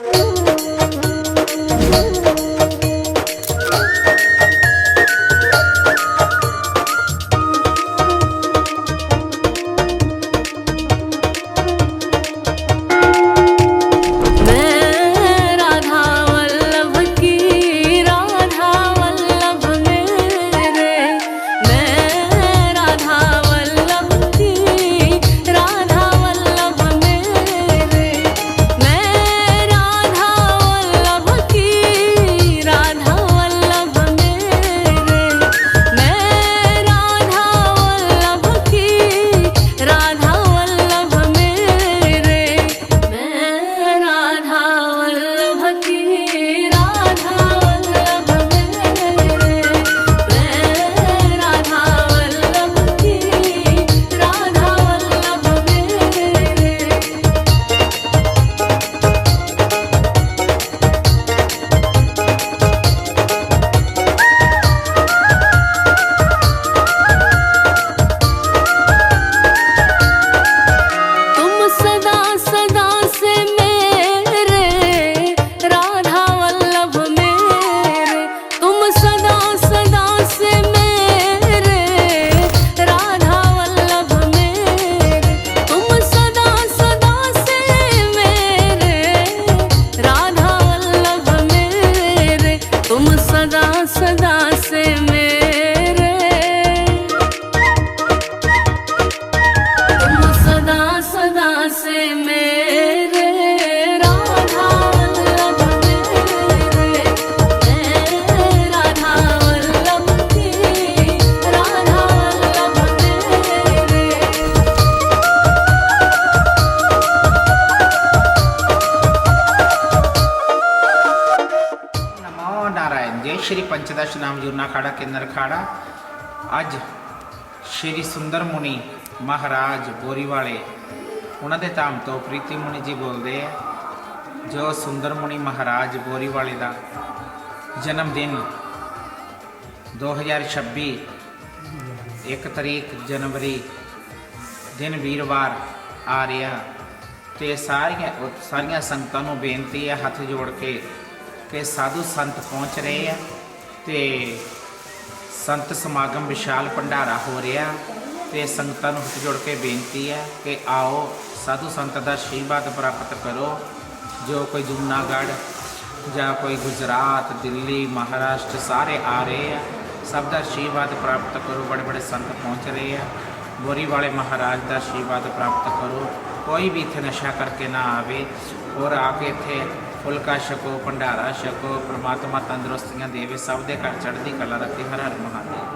you Shri पंचदश नाम जो अखाड़ा के अंदर अखाड़ा आज श्री सुंदर मुनि महाराज बोरीवाड़े ਉਹਨਾਂ ਦੇ ਧਾਮ ਤੋਂ ਪ੍ਰੀਤੀ ਮੁਨੀ ਜੀ ਬੋਲਦੇ ਆ, ਜੋ ਸੁੰਦਰ ਮੁਨੀ ਮਹਾਰਾਜ ਬੋਰੀਵਾਲੇ ਦਾ ਜਨਮ ਦਿਨ 2026 1 ਤਰੀਕ ਜਨਵਰੀ ਦਿਨ ਵੀਰਵਾਰ ਆ ਰਿਹਾ ਤੇ ਸਾਰੀਆਂ ਸਾਰੀਆਂ ਸੰਗਤਾਂ ਨੂੰ ਬੇਨਤੀ ਹੈ, ਹੱਥ ਜੋੜ ਕੇ ਕਿ ਸਾਧੂ ਸੰਤ ਪਹੁੰਚ ਰਹੇ ਆ ਤੇ ਸੰਤ ਸਮਾਗਮ ਵਿਸ਼ਾਲ ਭੰਡਾਰਾ ਹੋ ਰਿਹਾ। ਤੇ ਸੰਗਤਾਂ ਨੂੰ ਹੱਥ ਜੋੜ ਕੇ ਬੇਨਤੀ ਹੈ ਕਿ ਆਓ, ਸਾਧੂ ਸੰਤ ਦਾ ਆਸ਼ੀਰਵਾਦ ਪ੍ਰਾਪਤ ਕਰੋ। ਜੋ ਕੋਈ ਜੁਮਨਾਗੜ੍ਹ ਜਾਂ ਕੋਈ ਗੁਜਰਾਤ, ਦਿੱਲੀ, ਮਹਾਰਾਸ਼ਟਰ ਸਾਰੇ ਆ ਰਹੇ ਆ, ਸਭ ਦਾ ਆਸ਼ੀਰਵਾਦ ਪ੍ਰਾਪਤ ਕਰੋ। ਬੜੇ ਬੜੇ ਸੰਤ ਪਹੁੰਚ ਰਹੇ ਆ। ਗੋਰੀ ਵਾਲੇ ਮਹਾਰਾਜ ਦਾ ਆਸ਼ੀਰਵਾਦ ਪ੍ਰਾਪਤ ਕਰੋ। ਕੋਈ ਵੀ ਇੱਥੇ ਨਸ਼ਾ ਕਰਕੇ ਨਾ ਆਵੇ ਔਰ ਆ ਕੇ ਇੱਥੇ ਫੁਲਕਾ ਛਕੋ, ਭੰਡਾਰਾ ਛਕੋ, ਪ੍ਰਮਾਤਮਾ ਤੰਦਰੁਸਤੀਆਂ ਦੇਵੇ, ਸਭ ਦੇ ਘਰ ਚੜ੍ਹਦੀ ਕਲਾ ਰੱਖੇ, ਹਰ ਹਰ ਮਹਾਦੇਵ